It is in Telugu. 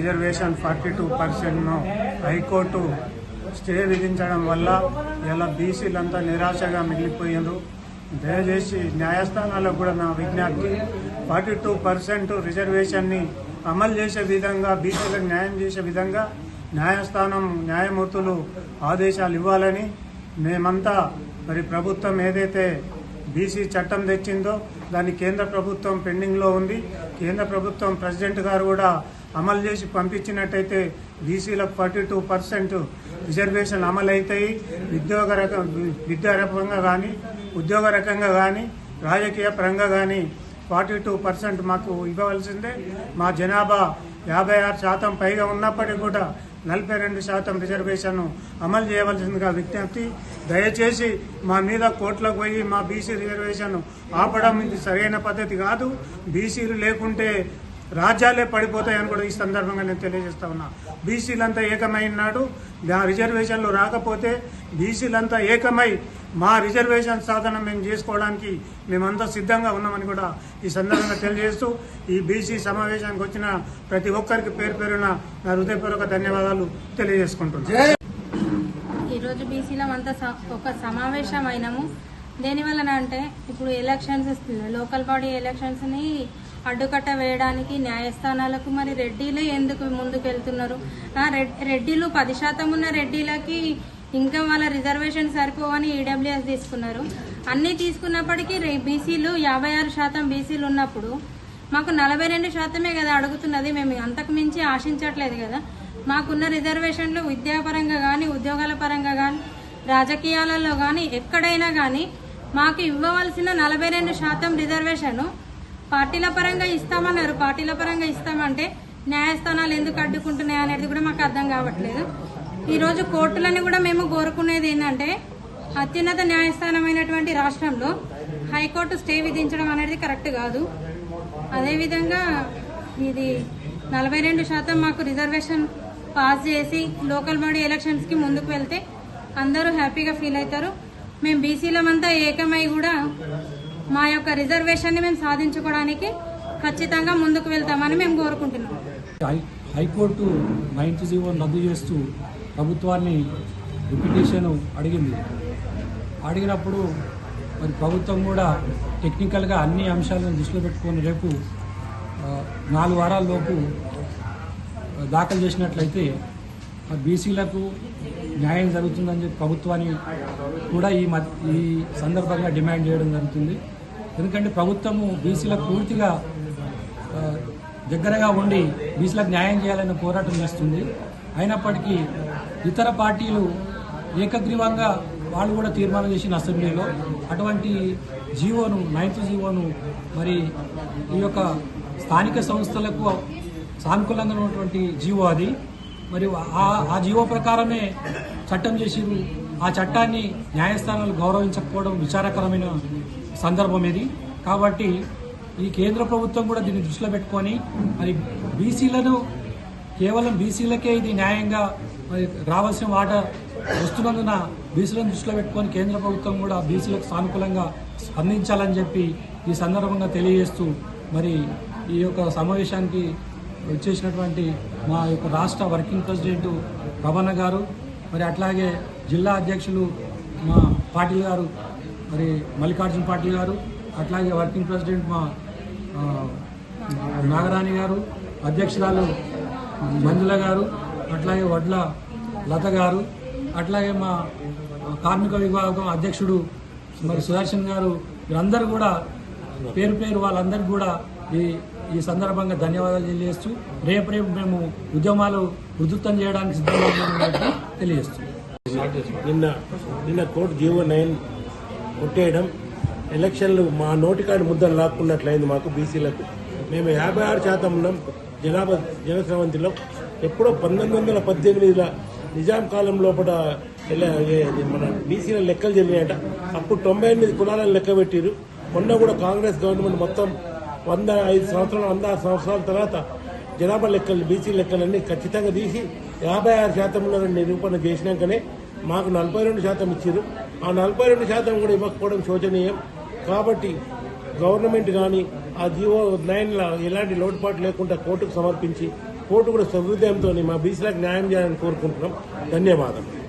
రిజర్వేషన్ ఫార్టీ టూ పర్సెంట్ను హైకోర్టు స్టే విధించడం వల్ల ఇలా బీసీలంతా నిరాశగా మిగిలిపోయారు దయచేసి న్యాయస్థానాలకు కూడా నా విజ్ఞప్తి. ఫార్టీ టూ పర్సెంట్ రిజర్వేషన్ని అమలు చేసే విధంగా బీసీలకు న్యాయం చేసే విధంగా న్యాయస్థానం న్యాయమూర్తులు ఆదేశాలు ఇవ్వాలని మేమంతా మరి ప్రభుత్వం ఏదైతే బీసీ చట్టం తెచ్చిందో దాన్ని కేంద్ర ప్రభుత్వం పెండింగ్లో ఉంది. కేంద్ర ప్రభుత్వం ప్రెసిడెంట్ గారు కూడా అమలు చేసి పంపించినట్టయితే బీసీలకు ఫార్టీ టూ పర్సెంట్ రిజర్వేషన్ అమలు అవుతాయి ఉద్యోగ రకం విద్యా రకంగా కానీ ఉద్యోగ రకంగా కానీ రాజకీయ పరంగా కానీ ఫార్టీ టూ పర్సెంట్ మాకు ఇవ్వవలసిందే. మా జనాభా యాభై ఆరు శాతం పైగా ఉన్నప్పటికీ కూడా నలభై రెండు శాతం రిజర్వేషన్ అమలు చేయవలసిందిగా విజ్ఞప్తి. దయచేసి మా మీద కోర్టులకు పోయి మా బీసీ రిజర్వేషన్ ఆపడం ఇది సరైన పద్ధతి కాదు. బీసీలు లేకుంటే రాజ్యాలే పడిపోతాయని కూడా ఈ సందర్భంగా నేను తెలియజేస్తా ఉన్నా. బీసీలంతా ఏకమైనాడు నా రిజర్వేషన్లు రాకపోతే బీసీలంతా ఏకమై మా రిజర్వేషన్ సాధన మేము చేసుకోవడానికి మేమంతా సిద్ధంగా ఉన్నామని కూడా ఈ సందర్భంగా తెలియజేస్తూ ఈ బీసీ సమావేశానికి వచ్చిన ప్రతి ఒక్కరికి పేరు పేరున నా హృదయపూర్వక ధన్యవాదాలు తెలియజేసుకుంటున్నాను ఈరోజు బీసీలం అంతా ఒక సమావేశం అయినాము దేనివలన అంటే ఇప్పుడు ఎలక్షన్స్ లోకల్ బాడీ ఎలక్షన్స్ని అడ్డుకట్ట వేయడానికి న్యాయస్థానాలకు మరి రెడ్డీలే ఎందుకు ముందుకు వెళ్తున్నారు రెడ్- రెడ్డిలు పది శాతం ఉన్న రెడ్డిలకి ఇంకా వాళ్ళ రిజర్వేషన్ సరిపోవని ఈడబ్ల్యూఎస్ తీసుకున్నారు. అన్నీ తీసుకున్నప్పటికీ బీసీలు యాభై ఆరు శాతం బీసీలు ఉన్నప్పుడు మాకు నలభై రెండు శాతమే కదా అడుగుతున్నది. మేము అంతకు మించి ఆశించట్లేదు కదా. మాకున్న రిజర్వేషన్లు విద్యాపరంగా కానీ ఉద్యోగాల పరంగా కానీ రాజకీయాలలో కానీ ఎక్కడైనా కానీ మాకు ఇవ్వవలసిన నలభై రెండు శాతం రిజర్వేషన్ పార్టీల పరంగా ఇస్తామన్నారు. పార్టీల పరంగా ఇస్తామంటే న్యాయస్థానాలు ఎందుకు అడ్డుకుంటున్నాయి అనేది కూడా మాకు అర్థం కావట్లేదు. ఈరోజు కోర్టులని కూడా మేము కోరుకునేది ఏంటంటే అత్యున్నత న్యాయస్థానమైనటువంటి రాష్ట్రంలో హైకోర్టు స్టే విధించడం అనేది కరెక్ట్ కాదు. అదేవిధంగా ఇది నలభై రెండు శాతం మాకు రిజర్వేషన్ పాస్ చేసి లోకల్ బాడీ ఎలక్షన్స్కి ముందుకు వెళ్తే అందరూ హ్యాపీగా ఫీల్ అవుతారు. మేము బీసీలమంతా ఏకమై కూడా మా యొక్క రిజర్వేషన్ని మేము సాధించుకోవడానికి ఖచ్చితంగా ముందుకు వెళ్తామని మేము కోరుకుంటున్నాం. హై- హైకోర్టు నైన్త్ జీవో రద్దు చేస్తూ ప్రభుత్వాన్ని రిపిటేషన్ అడిగింది. అడిగినప్పుడు మరి ప్రభుత్వం కూడా టెక్నికల్గా అన్ని అంశాలను దృష్టిలో పెట్టుకొని రేపు నాలుగు వారాల్లోపు దాఖలు చేసినట్లయితే ఆ బీసీలకు న్యాయం జరుగుతుందని చెప్పి ప్రభుత్వాన్ని కూడా ఈ ఈ సందర్భంగా డిమాండ్ చేయడం జరుగుతుంది. ఎందుకంటే ప్రభుత్వము బీసీలకు పూర్తిగా దగ్గరగా ఉండి బీసీలకు న్యాయం చేయాలని పోరాటం చేస్తుంది. అయినప్పటికీ ఇతర పార్టీలు ఏకగ్రీవంగా వాళ్ళు కూడా తీర్మానం చేసిన అసెంబ్లీలో అటువంటి జీవోను నైన్త్ జీవోను మరి ఈ యొక్క స్థానిక సంస్థలకు సానుకూలంగా ఉన్నటువంటి జీవో అది. మరి ఆ ఆ జీవో ప్రకారమే చట్టం చేసిరు ఆ చట్టాన్ని న్యాయస్థానాలు గౌరవించకపోవడం విచారకరమైన సందర్భం ఇది. కాబట్టి ఈ కేంద్ర ప్రభుత్వం కూడా దీన్ని దృష్టిలో పెట్టుకొని మరి బీసీలను కేవలం బీసీలకే ఇది న్యాయంగా మరి రావాల్సిన వాట వస్తున్నందున బీసీలను దృష్టిలో పెట్టుకొని కేంద్ర ప్రభుత్వం కూడా బీసీలకు సానుకూలంగా స్పందించాలని చెప్పి ఈ సందర్భంగా తెలియజేస్తూ మరి ఈ యొక్క సమావేశానికి వచ్చేసినటువంటి మా యొక్క రాష్ట్ర వర్కింగ్ ప్రెసిడెంట్ రమణ గారు మరి అట్లాగే జిల్లా అధ్యక్షులు మా పాటిల్ గారు మరి మల్లికార్జున పాటిల్ గారు అట్లాగే వర్కింగ్ ప్రెసిడెంట్ మా నాగరాణి గారు అధ్యక్షురాలు మంజుల గారు అట్లాగే వడ్ల లత గారు అట్లాగే మా కార్మిక విభాగం అధ్యక్షుడు మరి సుదర్శన్ గారు వీరందరూ కూడా పేరు పేరు వాళ్ళందరికీ కూడా ఈ ఈ సందర్భంగా ధన్యవాదాలు తెలియజేస్తూ రేపు రేపు మేము ఉద్యమాలు ఉధృతం చేయడానికి సిద్ధంగా తెలియజేస్తూ. నిన్న నిన్న కోర్టు జీవో నైన్ కొట్టేయడం ఎలక్షన్లు మా నోటికాడి ముద్దలు లాక్కున్నట్లయింది మాకు బీసీలకు. మేము యాభై ఆరు శాతం ఉన్నాం జనాభా జనస్రవంతిలో ఎప్పుడో పంతొమ్మిది వందల పద్దెనిమిదిలో నిజాం కాలం లోపల మన బీసీల లెక్కలు జరిగినాయట. అప్పుడు తొంభై ఎనిమిది కులాలను లెక్క పెట్టిరు మొన్న కూడా కాంగ్రెస్ గవర్నమెంట్ మొత్తం వంద ఐదు సంవత్సరాలు వంద ఆరు సంవత్సరాల తర్వాత జనాభా లెక్కలు బీసీ లెక్కలన్నీ ఖచ్చితంగా తీసి యాభై ఆరు శాతం నిరూపణ చేసినాకనే మాకు నలభై రెండు శాతం ఇచ్చారు. ఆ నలభై రెండు శాతం కూడా ఇవ్వకపోవడం శోచనీయం. కాబట్టి గవర్నమెంట్ కానీ ఆ జీవో నైన్లో ఎలాంటి లోటుపాటు లేకుండా కోర్టుకు సమర్పించి కోర్టు కూడా సహృదయంతో మా బీసీలకు న్యాయం చేయాలని కోరుకుంటున్నాం. ధన్యవాదాలు.